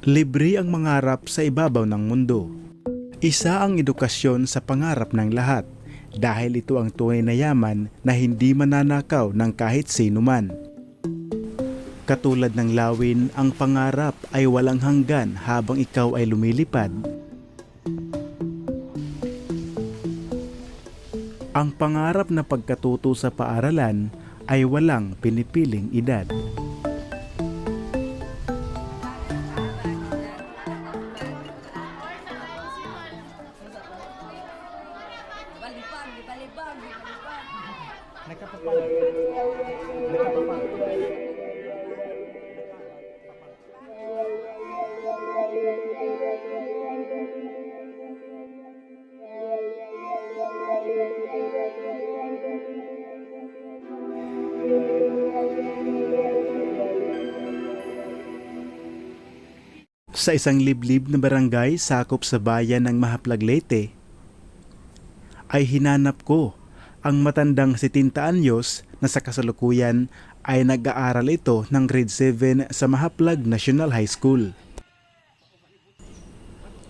Libre ang mangarap sa ibabaw ng mundo. Isa ang edukasyon sa pangarap ng lahat dahil ito ang tunay na yaman na hindi mananakaw ng kahit sino man. Katulad ng lawin, ang pangarap ay walang hanggan habang ikaw ay lumilipad. Ang pangarap na pagkatuto sa paaralan ay walang pinipiling edad. Sa isang liblib na barangay sakop sa bayan ng Mahaplag Leyte, ay hinanap ko ang matandang si Tinta Anyos na sa kasalukuyan ay nag-aaral ito ng grade 7 sa Mahaplag National High School.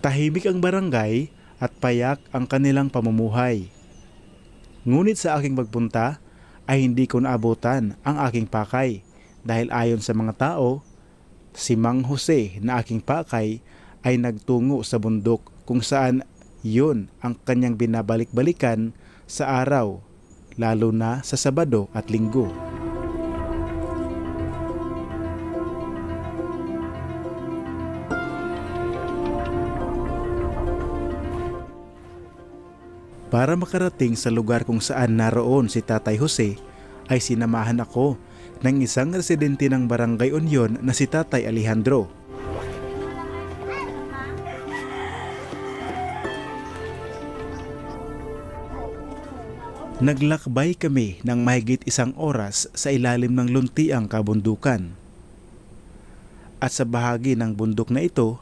Tahimik ang barangay at payak ang kanilang pamumuhay. Ngunit sa aking pagpunta ay hindi ko naabutan ang aking pakay dahil ayon sa mga tao, si Mang Jose na aking pakay ay nagtungo sa bundok kung saan yun ang kanyang binabalik-balikan sa araw, lalo na sa Sabado at Linggo. Para makarating sa lugar kung saan naroon si Tatay Jose, ay sinamahan ako ng isang residente ng Barangay Union na si Tatay Alejandro. Naglakbay kami ng mahigit isang oras sa ilalim ng luntiang kabundukan. At sa bahagi ng bundok na ito,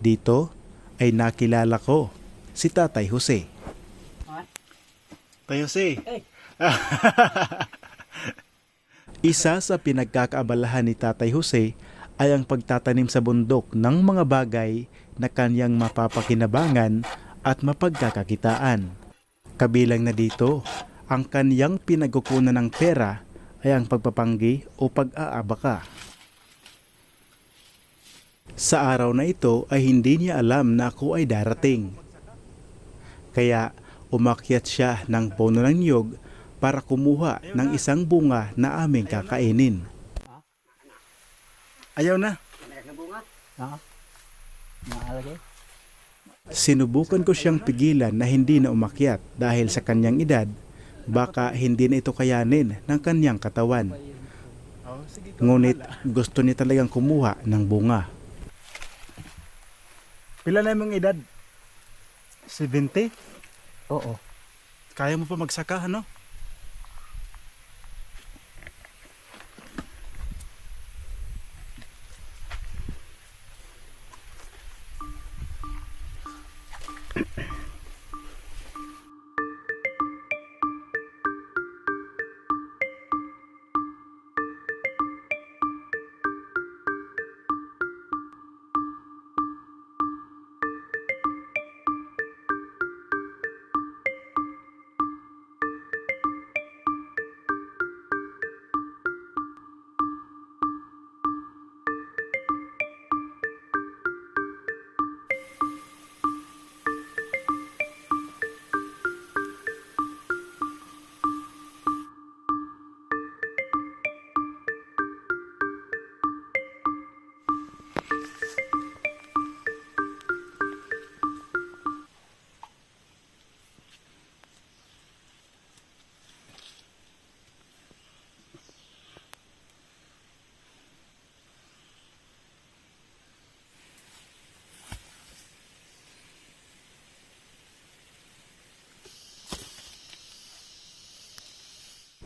dito ay nakilala ko si Tatay Jose. Tay Jose, Eh, Isa sa pinagkakaabalahan ni Tatay Jose ay ang pagtatanim sa bundok ng mga bagay na kanyang mapapakinabangan at mapagkakakitaan. Kabilang na dito, ang kanyang pinagkukunan ng pera ay ang pagpapanggi o pag-aabaka. Sa araw na ito ay hindi niya alam na ako ay darating. Kaya umakyat siya ng puno ng niyog para kumuha ng isang bunga na aming kakainin. Ayaw na. Sinubukan ko siyang pigilan na hindi na umakyat dahil sa kanyang edad, baka hindi na ito kayanin ng kanyang katawan. Ngunit gusto niya talagang kumuha ng bunga. Pila na mong edad? 70? Oo. Kaya mo pa magsaka, ano?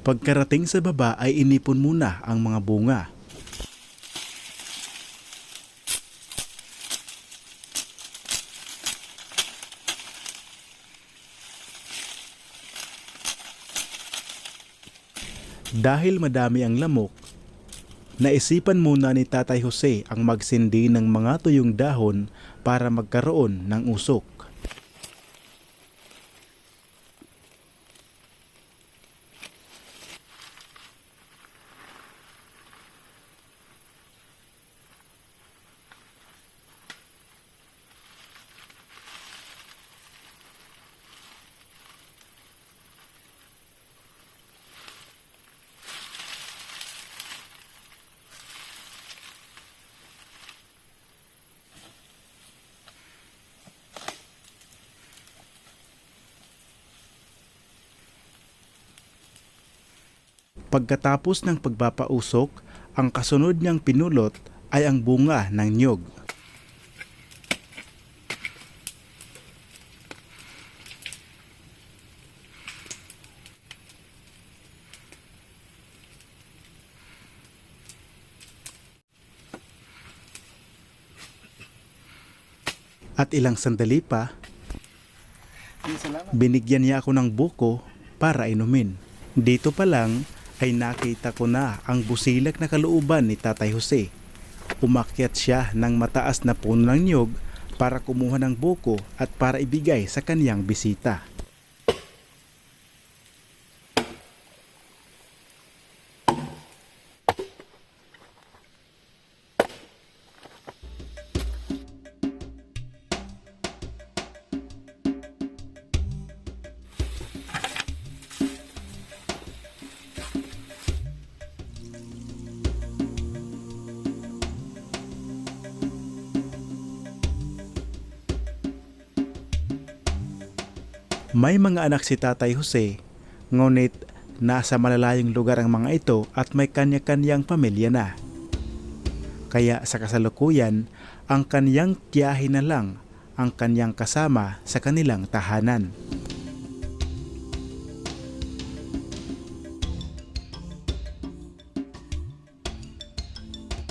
Pagkarating sa baba ay inipon muna ang mga bunga. Dahil madami ang lamok, naisipan muna ni Tatay Jose ang magsindi ng mga tuyong dahon para magkaroon ng usok. Pagkatapos ng pagpapausok, ang kasunod niyang pinulot ay ang bunga ng nyog. At ilang sandali pa, binigyan niya ako ng buko para inumin. Dito pa lang ay nakita ko na ang busilak na kalooban ni Tatay Jose. Umakyat siya ng mataas na puno ng niyog para kumuha ng buko at para ibigay sa kaniyang bisita. May mga anak si Tatay Jose, ngunit nasa malalayong lugar ang mga ito at may kanya-kanyang pamilya na. Kaya sa kasalukuyan, ang kanyang tiyahin na lang ang kanyang kasama sa kanilang tahanan.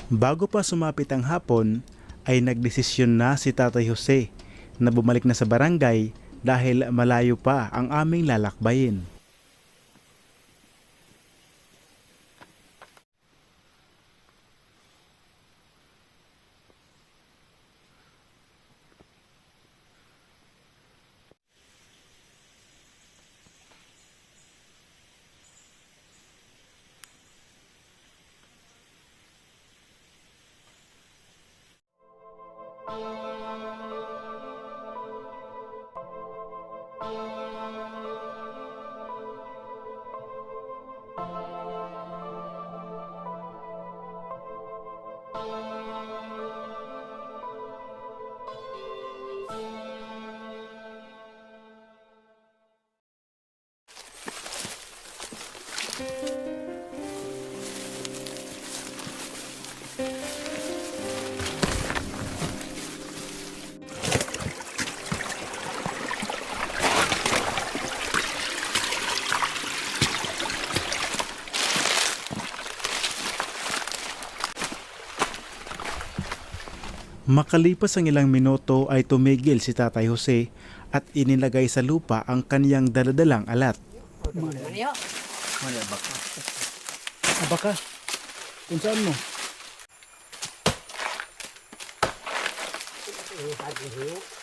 Bago pa sumapit ang hapon, ay nagdesisyon na si Tatay Jose na bumalik na sa barangay dahil malayo pa ang aming lalakbayin. Makalipas ang ilang minuto ay tumigil si Tatay Jose at inilagay sa lupa ang kaniyang daladalang alat. Mario, Abaka, kung saan mo? Itong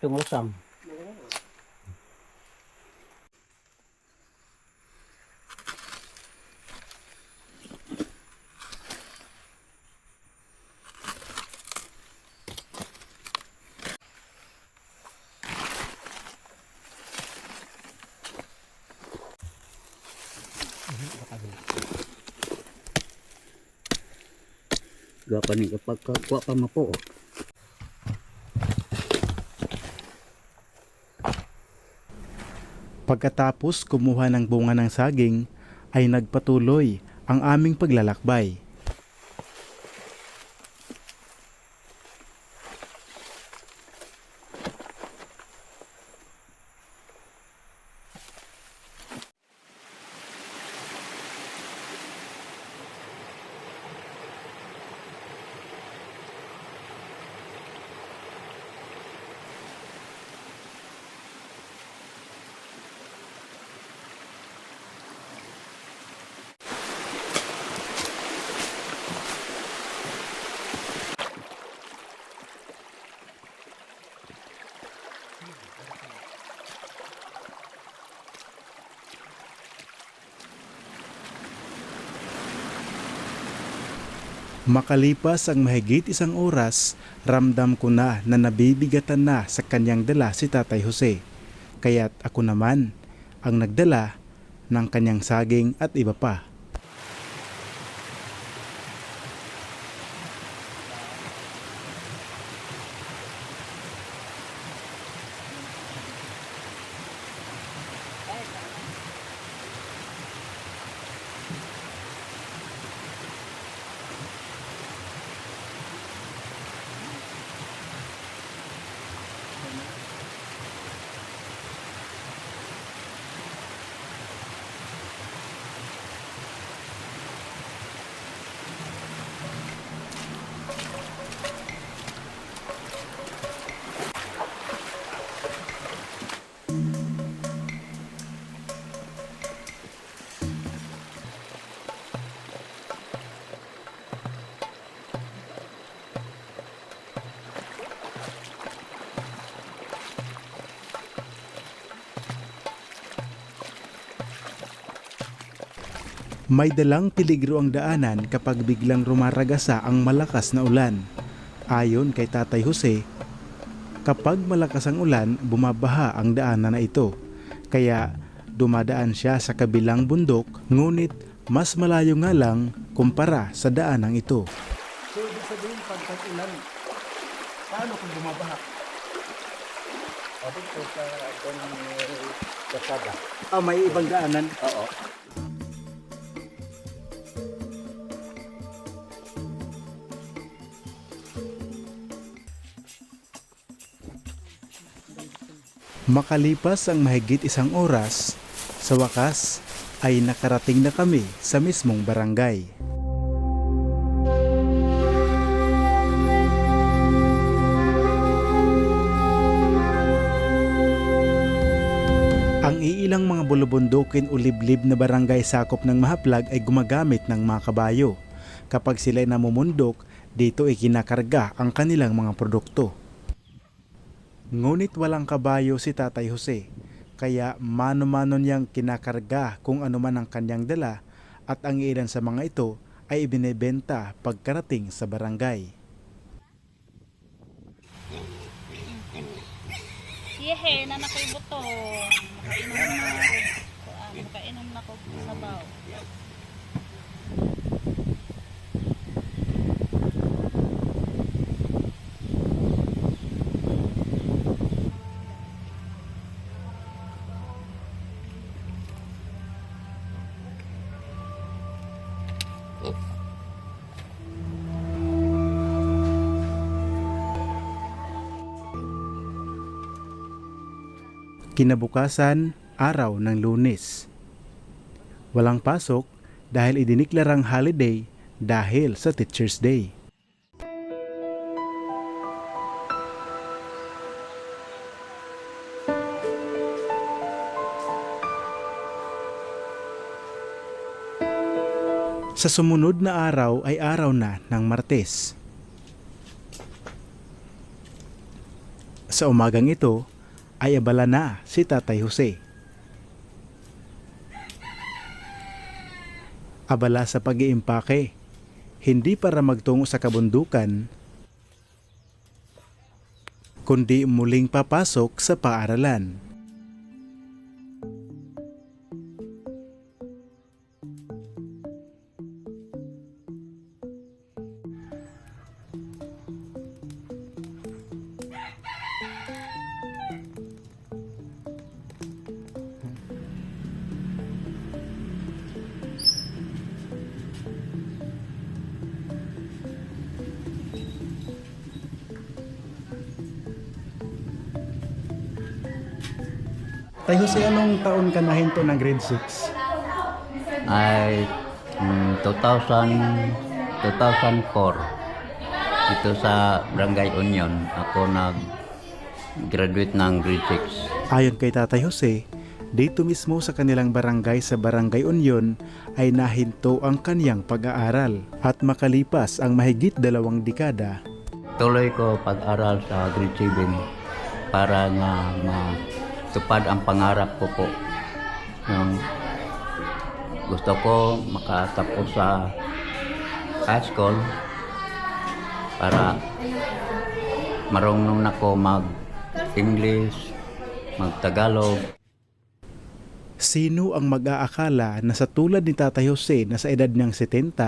lusam. Gapa ni kapag kakuha pa mapo. Pagkatapos kumuha ng bunga ng saging, ay nagpatuloy ang aming paglalakbay. Makalipas ang mahigit isang oras, ramdam ko na na nabibigatan na sa kanyang dala si Tatay Jose. Kaya't ako naman ang nagdala ng kanyang saging at iba pa. May dalang peligro ang daanan kapag biglang rumaragasa ang malakas na ulan. Ayon kay Tatay Jose, kapag malakas ang ulan, bumabaha ang daanan na ito. Kaya dumadaan siya sa kabilang bundok, ngunit mas malayo nga lang kumpara sa daanang ito. So, ibig sabihin, pag ulan, paano kung bumabaha? Abot ko sa kasada. Ah, may ibang daanan. Oo. Makalipas ang mahigit isang oras, sa wakas ay nakarating na kami sa mismong barangay. Ang iilang mga bulubundukin o liblib na barangay sakop ng Mahaplag ay gumagamit ng mga kabayo. Kapag sila ay namumundok, dito ay kinakarga ang kanilang mga produkto. Ngunit walang kabayo si Tatay Jose, kaya mano-mano niyang kinakarga kung ano man ang kanyang dala at ang ilan sa mga ito ay ibinebenta pagkarating sa barangay. Yehe, na nakoy butong. Makainom na ako. Ah, Makainom na ako sa sabaw. Kinabukasan, araw ng lunes. Walang pasok dahil idiniklarang holiday dahil sa Teacher's Day. Sa sumunod na araw ay araw na ng Martes. Sa umagang ito ay abala na si Tatay Jose. Abala sa pag-iimpake, hindi para magtungo sa kabundukan, kundi muling papasok sa paaralan. Tay Jose, anong taon ka nahinto ng grade 6? Ay mm, 2000, 2004 dito sa Barangay Union ako nag graduate ng grade 6. Ayon kay Tatay Jose, dito mismo sa kanilang barangay sa Barangay Union ay nahinto ang kaniyang pag-aaral at makalipas ang mahigit dalawang dekada, Tuloy ko pag-aral sa grade 7 para nga matupad ang pangarap ko po. Yung gusto ko makatapos sa high school para marunong na ko mag English, mag Tagalog. Sino ang mag-aakala na sa tulad ni Tatay Jose na sa edad niyang 70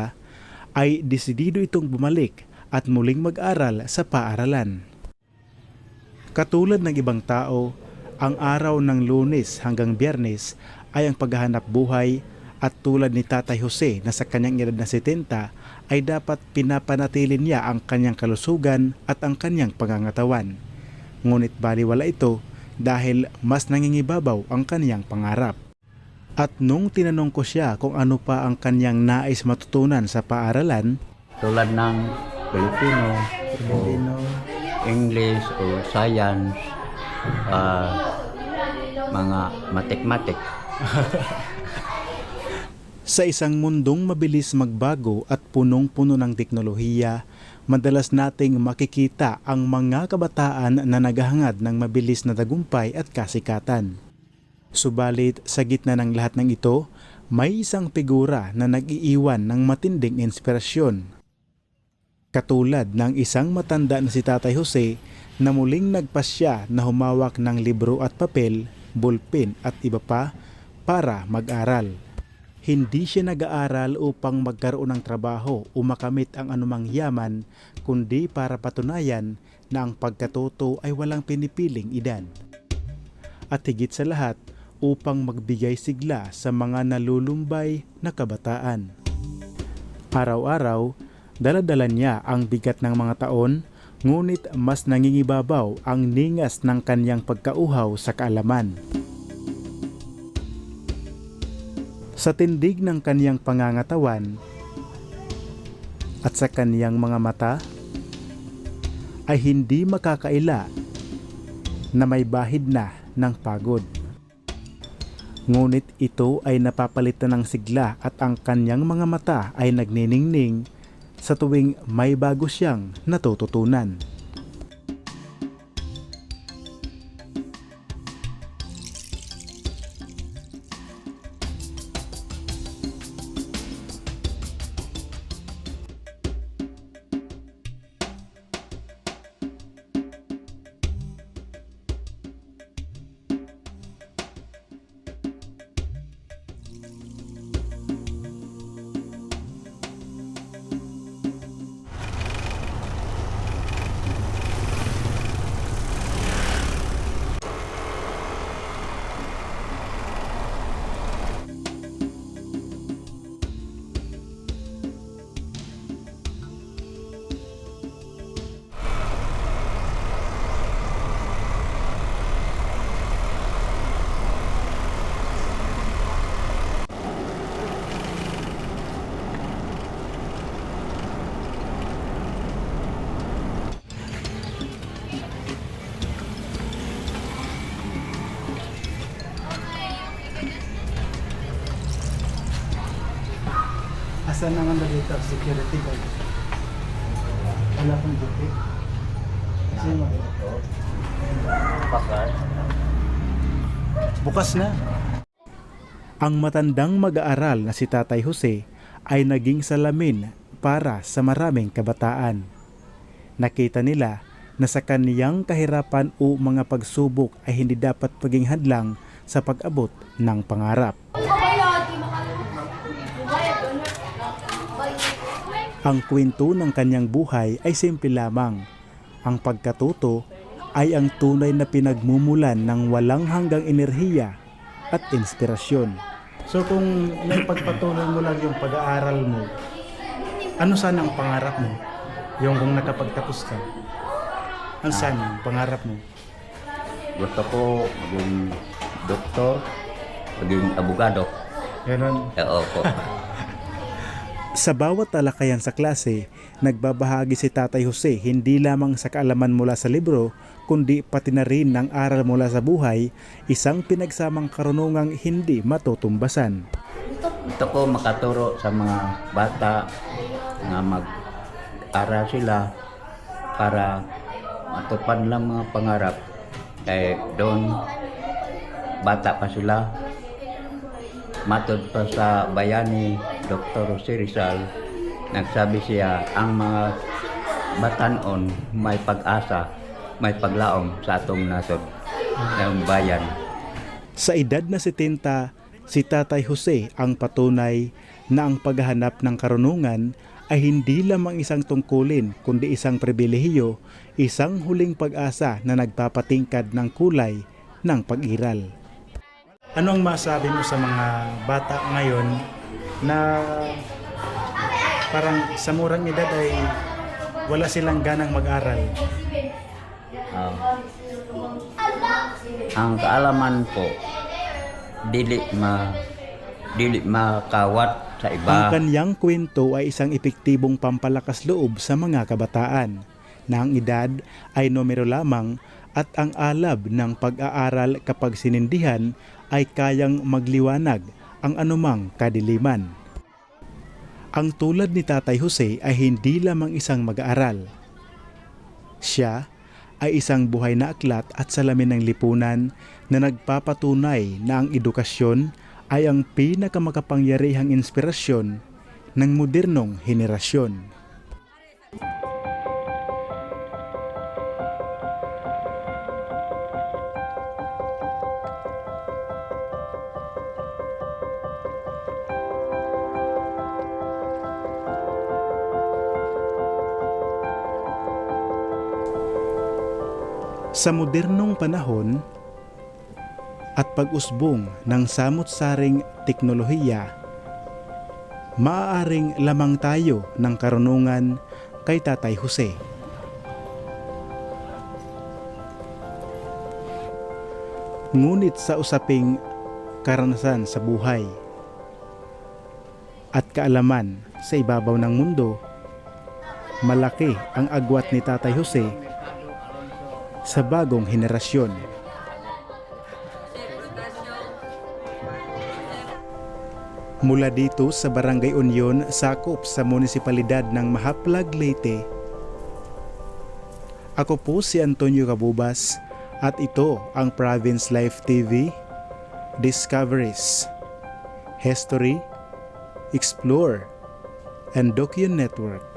ay desidido itong bumalik at muling mag-aral sa paaralan? Katulad ng ibang tao, ang araw ng lunes hanggang biyernes ay ang paghahanap buhay at tulad ni Tatay Jose na sa kanyang edad na 70 ay dapat pinapanatili niya ang kanyang kalusugan at ang kanyang pangangatawan. Ngunit baliwala ito dahil mas nangingibabaw ang kanyang pangarap. At nung tinanong ko siya kung ano pa ang kanyang nais matutunan sa paaralan, Tulad ng Filipino, o English o science, ah, mga mathematics. Sa isang mundong mabilis magbago at punong-puno ng teknolohiya, madalas nating makikita ang mga kabataan na naghahangad ng mabilis na tagumpay at kasikatan. Subalit sa gitna ng lahat ng ito, may isang figura na nag-iiwan ng matinding inspirasyon. Katulad ng isang matanda na si Tatay Jose na muling nagpasya na humawak ng libro at papel, bulpin at iba pa para mag-aral. Hindi siya nag-aaral upang magkaroon ng trabaho o makamit ang anumang yaman, kundi para patunayan na ang pagkatuto ay walang pinipiling edad. At higit sa lahat, upang magbigay sigla sa mga nalulumbay na kabataan. Araw-araw, daladala niya ang bigat ng mga taon, ngunit mas nangingibabaw ang ningas ng kanyang pagkauhaw sa kaalaman. Sa tindig ng kanyang pangangatawan at sa kanyang mga mata, ay hindi makakaila na may bahid na ng pagod. Ngunit ito ay napapalitan ng sigla at ang kanyang mga mata ay nagniningning sa tuwing may bago siyang natututunan. Naman na dito? Security guard. Wala pong duty. Kasi Bukas na. Ang matandang mag-aaral na si Tatay Jose ay naging salamin para sa maraming kabataan. Nakita nila na sa kaniyang kahirapan o mga pagsubok ay hindi dapat paging hadlang sa pag-abot ng pangarap. Ang kwento ng kanyang buhay ay simple lamang. Ang pagkatuto ay ang tunay na pinagmumulan ng walang hanggang enerhiya at inspirasyon. So kung naipagpatuloy mo lang yung pag-aaral mo, ano sana ang pangarap mo? Yung kung nakapagtapos ka. Ano sana ang pangarap mo? Gusto ko maging doktor, maging abogado. Ganon. Eh, opo. Sa bawat talakayan sa klase, nagbabahagi si Tatay Jose hindi lamang sa kaalaman mula sa libro, kundi pati na rin ng aral mula sa buhay, isang pinagsamang karunungang hindi matutumbasan. Gusto ko makaturo sa mga bata na mag-aral sila para matupad lang mga pangarap. Kaya doon, bata pa sila. Matod pa sa bayani, Dr. Jose Rizal, nagsabi siya, ang mga batanon may pag-asa, may paglaom sa atong nasod ng bayan. Sa edad na 70, si Tatay Jose ang patunay na ang paghahanap ng karunungan ay hindi lamang isang tungkulin kundi isang pribilehiyo, isang huling pag-asa na nagpapatingkad ng kulay ng pag-iral. Anong masabi mo sa mga bata ngayon na parang sa murang edad ay wala silang ganang mag-aral? Ah, ang kaalaman po dili ma dili makawat sa Ang iba. kanyang kwento ay isang epektibong pampalakas loob sa mga kabataan na ang edad ay numero lamang at ang alab ng pag-aaral kapag sinindihan ay kayang magliwanag ang anumang kadiliman. Ang tulad ni Tatay Jose ay hindi lamang isang mag-aaral. Siya ay isang buhay na aklat at salamin ng lipunan na nagpapatunay na ang edukasyon ay ang pinakamakapangyarihang inspirasyon ng modernong henerasyon. Sa modernong panahon at pag-usbong ng samot-saring teknolohiya, maaaring lamang tayo ng karunungan kay Tatay Jose. Ngunit sa usaping karanasan sa buhay at kaalaman sa ibabaw ng mundo, malaki ang agwat ni Tatay Jose sa bagong henerasyon. Mula dito sa Barangay Union, sakop sa munisipalidad ng Mahaplag, Leyte. Ako po si Antonio Cabubas at ito ang Province Life TV Discoveries History Explore and Docu Network.